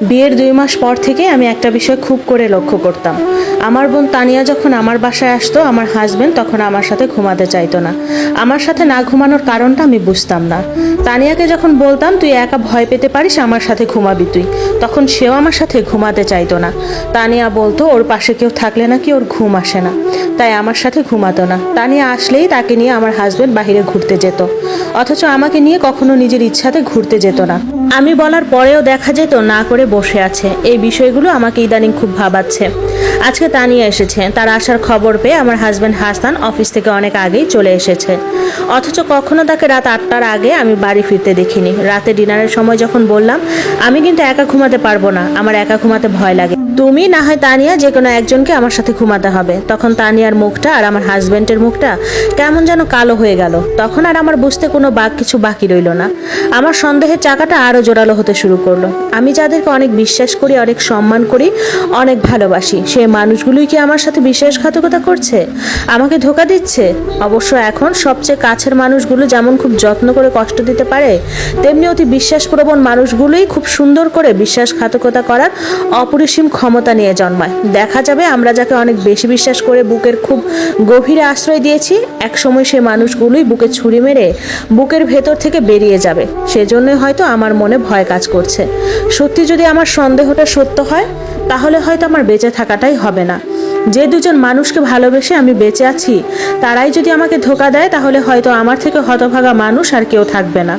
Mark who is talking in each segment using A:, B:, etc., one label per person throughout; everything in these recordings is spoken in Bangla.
A: বিয়ের দুই মাস পর থেকে আমি একটা বিষয় খুব করে লক্ষ্য করতাম। আমার বোন তানিয়া যখন আমার বাসায় আসতো, আমার হাজবেন্ড তখন আমার সাথে ঘুমাতে চাইতো না। আমার সাথে না ঘুমানোর কারণটা আমি বুঝতাম না। তানিয়াকে যখন বলতাম, তুই একা ভয় পেতে পারিস, আমার সাথে ঘুমাবি তুই। তখন সেও আমার সাথে ঘুমাতে চাইতো না। তানিয়া বলতো, ওর পাশে কেউ থাকলে নাকি ওর ঘুম আসে না। তাই আমার সাথে ঘুমাতো না। তানিয়া আসলেই তাকে নিয়ে আমার হাজবেন্ড বাইরে ঘুরতে যেত। অথচ আমাকে নিয়ে কখনো নিজের ইচ্ছাতে ঘুরতে যেত না। আমি বলার পরেও দেখা যেত, না করে বসে আছে। এই বিষয়গুলো আমাকে ইদানিং খুব ভাবাচ্ছে। আজকে তানিয়া এসেছে। তার আসার খবর পেয়ে আমার হাজব্যান্ড হাসান অফিস থেকে অনেক আগেই চলে এসেছে। অথচ কখনো তাকে রাত আটটার আগে আমি বাড়ি ফিরতে দেখিনি। রাতে ডিনারের সময় যখন বললাম, আমি কিন্তু একা ঘুমাতে পারব না, আমার একা ঘুমাতে ভয় লাগে। তুমি না হয় তানিয়া যে কোনো একজনকে আমার সাথে ঘুমাতে হবে। তখন তানিয়ার মুখটা আর আমার হাজব্যান্ডের মুখটা কেমন যেন কালো হয়ে গেল। তখন আর আমার বুঝতে কোনো বাক কিছু বাকি রইল না। আমার সন্দেহের চাকাটা আরও জোরালো হতে শুরু করল। আমি যাদেরকে অনেক বিশ্বাস করি, অনেক সম্মান করি, অনেক ভালোবাসি সেই মানুষগুলোই কি আমার সাথে বিশ্বাসঘাতকতা করছে? আমাকে ধোকা দিচ্ছে? অবশ্য এখন সবচেয়ে কাছের মানুষগুলো যেমন খুব যত্ন করে কষ্ট দিতে পারে, তেমনি অতি বিশ্বাসপ্রবণ মানুষগুলোই খুব সুন্দর করে বিশ্বাসঘাতকতা করার অপরিসীম ক্ষমতা নিয়ে জন্মায়। দেখা যাবে আমরা যাকে অনেক বেশি বিশ্বাস করে বুকের খুব গভীরে আশ্রয় দিয়েছি, একসময় সে মানুষগুলোই বুকে ছুরি মেরে বুকের ভেতর থেকে বেরিয়ে যাবে। সেজন্য হয়তো আমার মনে ভয় কাজ করছে। সত্যি যদি আমার সন্দেহটা সত্য হয়, তাহলে হয়তো আমার বেঁচে থাকাটাই হবে না। যে দুজন মানুষকে ভালোবেসে আমি বেঁচে আছি, তারাই যদি আমাকে ধোকা দেয়, তাহলে হয়তো আমার থেকে হতভাগা মানুষ আর কেউ থাকবে না।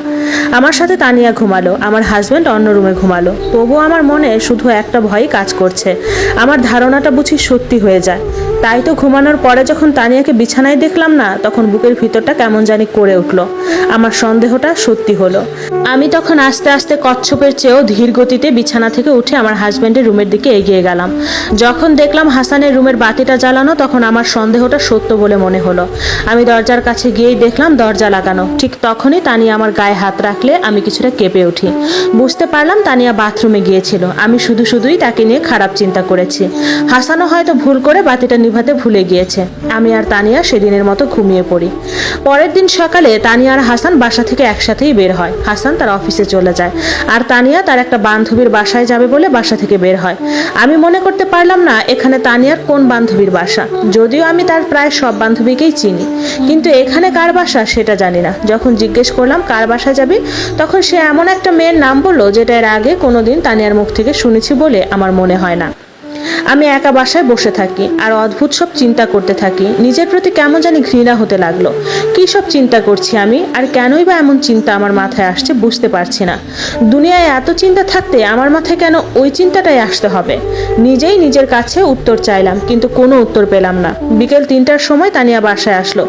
A: আমার সাথে তানিয়া ঘুমালো, আমার হাজব্যান্ড অন্য রুমে ঘুমালো। তবুও আমার মনে শুধু একটা ভয়ই কাজ করছে। আমার ধারণাটা বুঝি সত্যি হয়ে যায়। তাই তো ঘুমানোর পরে যখন তানিয়াকে বিছানায় দেখলাম না, তখন বুকের ভিতরটা কেমন জানি করে উঠল। আমার সন্দেহটা সত্যি হলো। আমি তখন আস্তে আস্তে কচ্ছপের চেয়েও ধীর গতিতে বিছানা থেকে উঠে আমার হাজব্যান্ডের রুমের দিকে এগিয়ে গেলাম। যখন দেখলাম হাসানের রুমের বাতিটা জ্বালানো, তখন আমার সন্দেহটা সত্য বলে মনে হলো। আমি দরজার কাছে গিয়েই দেখলাম দরজা লাগানো। ঠিক তখনই তানিয়া আমার গায়ে হাত রাখলে আমি কিছুটা কেঁপে উঠি। বুঝতে পারলাম তানিয়া বাথরুমে গিয়েছিল। আমি শুধু শুধুই তাকে নিয়ে খারাপ চিন্তা করেছি। হাসানও হয়তো ভুল করে বাতিটা নিভাতে ভুলে গিয়েছে। আমি আর তানিয়া সেদিনের মতো ঘুমিয়ে পড়ি। পরের দিন সকালে তানিয়া আর হাসান বাসা থেকে একসাথেই বের হয়। হাসান তার অফিসে চলে যায়। আর তানিয়া তার একটা বান্ধবীর বাসায় যাবে বলে বাসা থেকে বের হয়। আমি মনে করতে পারলাম না এখানে তানিয়ার কোন বান্ধবীর বাসা। যদিও আমি তার প্রায় সব বান্ধবীকেই চিনি। কিন্তু এখানে কার বাসা সেটা জানি না। যখন জিজ্ঞেস করলাম কার বাসায় যাবি, তখন সে এমন একটা মেয়ের নাম বলল যেটা এর আগে কোনোদিন তানিয়ার মুখ থেকে শুনেছি বলে আমার মনে হয় না। আমি একা বাসায় বসে থাকি, আর অদ্ভুত সব চিন্তা করতে থাকি। নিজের প্রতি কেমন জানি ঘৃণা হতে লাগল। কী সব চিন্তা করছি আমি, আর কেনই বা এমন চিন্তা আমার মাথায় আসছে বুঝতে পারছি না। দুনিয়ায় এত চিন্তা থাকতে আমার মাথায় কেন ওই চিন্তাটাই আসতে হবে? নিজেই নিজের কাছে উত্তর চাইলাম, কিন্তু কোনো উত্তর পেলাম না। বিকেল তিনটার সময় তানিয়া বাসায় আসলো।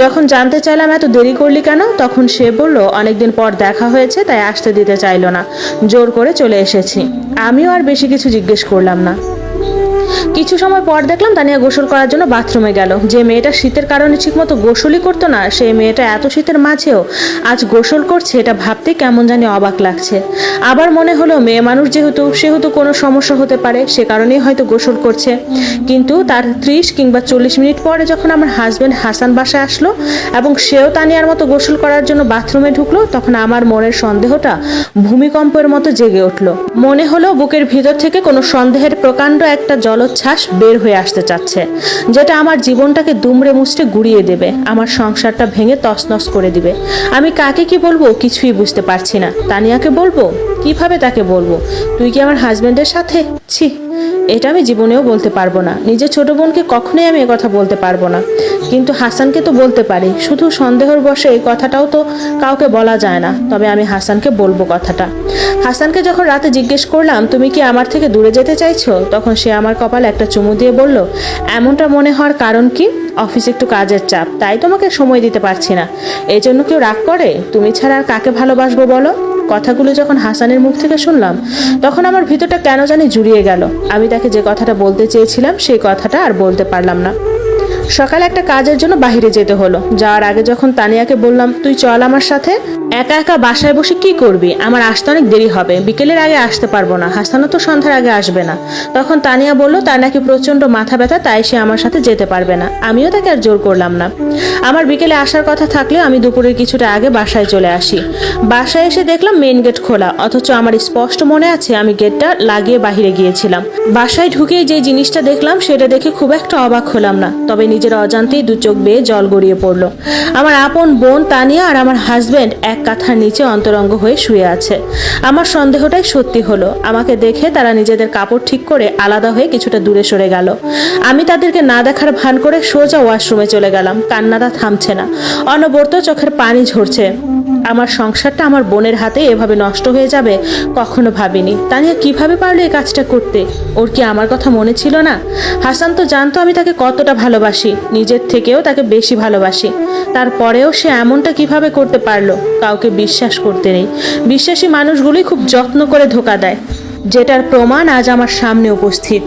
A: যখন জানতে চাইলাম এত দেরি করলি কেন, তখন সে বলল, অনেকদিন পর দেখা হয়েছে, তাই আসতে দিতে চাইলো না। জোর করে চলে এসেছি। আমিও আর বেশি কিছু জিজ্ঞেস করলাম না। Mm-hmm. কিছু সময় পর দেখলাম তানিয়া গোসল করার জন্য বাথরুমে গেল। যে মেয়েটা শীতের কারণে ঠিকমতো গোসলই করতো না, সেই মেয়েটা এত শীতের মাঝেও আজ গোসল করছে এটা ভাবতে কেমন জানি অবাক লাগছে। আবার মনে হলো মেয়ে মানুষ যেহেতু, সেহেতু কোনো সমস্যা হতে পারে, সে কারণেই হয়তো গোসল করছে। কিন্তু তার ত্রিশ কিংবা চল্লিশ মিনিট পরে যখন আমার হাজব্যান্ড হাসান বাসায় আসলো এবং সেও তানিয়ার মতো গোসল করার জন্য বাথরুমে ঢুকলো, তখন আমার মনের সন্দেহটা ভূমিকম্পের মতো জেগে উঠল। মনে হলো বুকের ভিতর থেকে কোনো সন্দেহের প্রকাণ্ড একটা জলোচ্ছ্বাস বের হয়ে আসতে চাচ্ছে, যেটা আমার জীবনটাকে দুমড়ে মুচড়ে গুড়িয়ে দেবে, আমার সংসারটা ভেঙে তছনছ করে দিবে। আমি কাকে কি বলব কিছুই বুঝতে পারছি না। তানিয়াকে বলব? কীভাবে তাকে বলব? তুই কি আমার হাজব্যান্ডের সাথে? ছি, এটা আমি জীবনেও বলতে পারব না। নিজের ছোট বোনকে কখনোই আমি কথা বলতে পারব না। কিন্তু হাসানকে তো বলতে পারি। শুধু সন্দেহর বসে এই কথাটাও তো কাউকে বলা যায় না। তবে আমি হাসানকে বলব কথাটা। হাসানকে যখন রাতে জিজ্ঞেস করলাম, তুমি কি আমার থেকে দূরে যেতে চাইছো? তখন সে আমার কপালে একটা চুমু দিয়ে বলল, এমনটা মনে হওয়ার কারণ কি? অফিসে একটু কাজের চাপ, তাই তোমাকে সময় দিতে পারছি না। এই জন্য কেউ রাগ করে? তুমি ছাড়া আর কাকে ভালোবাসবো বলো? কথাগুলো যখন হাসানের মুখ থেকে শুনলাম, তখন আমার ভিতরটা কেন জানি জুড়িয়ে গেল। আমি তাকে যে কথাটা বলতে চেয়েছিলাম, সেই কথাটা আর বলতে পারলাম না। সকালে একটা কাজের জন্য বাইরে যেতে হলো। যাওয়ার আগে যখন তানিয়াকে বললাম, তুই চল আমার সাথে? একা একা বাসায় বসে কি করবি? আমার আসতে অনেক দেরি হবে। বিকেলের আগে আসতে পারব না। হাসানও তো সন্ধ্যার আগে আসবে না। তখন তানিয়া বলল তার নাকি প্রচণ্ড মাথা ব্যথা, তাই সে আমার সাথে যেতে পারবে না। আমিও তাকে আর জোর করলাম না। আমার বিকেলে আসার কথা থাকলেও আমি দুপুরের কিছুটা আগে বাসায় চলে আসি। বাসায় এসে দেখলাম মেন গেট খোলা। অথচ আমার স্পষ্ট মনে আছে, আমি গেটটা লাগিয়ে বাহিরে গিয়েছিলাম। বাসায় ঢুকে যে জিনিসটা দেখলাম, সেটা দেখে খুব একটা অবাক হলাম না। তবে নিজের অজান্তেই দু চোখ বেয়ে জল গড়িয়ে পড়ল। আমার আপন বোন তানিয়া আর আমার হাজব্যান্ড এক কাঁথার নিচে অন্তরঙ্গ হয়ে শুয়ে আছে। আমার সন্দেহটাই সত্যি হলো। আমাকে দেখে তারা নিজেদের কাপড় ঠিক করে আলাদা হয়ে কিছুটা দূরে সরে গেল। আমি তাদেরকে না দেখার ভান করে সোজা ওয়াশরুমে চলে গেলাম। কান্নাটা থামছে না। অনবর্ত চোখের পানি ঝরছে। আমার সংসারটা আমার বোনের হাতে এভাবে নষ্ট হয়ে যাবে, কখনো ভাবিনি। তানিয়া কীভাবে পারল এই কাজটা করতে? ওর কি আমার কথা মনে ছিল না? হাসান তো জানতো আমি তাকে কতটা ভালোবাসি, নিজের থেকেও তাকে বেশি ভালোবাসি। তারপরেও সে এমনটা কীভাবে করতে পারল, কাউকে বিশ্বাস করতে নেই। বিশ্বাসী মানুষগুলি খুব যত্ন করে ধোকা দেয়। যেটার প্রমাণ আজ আমার সামনে উপস্থিত।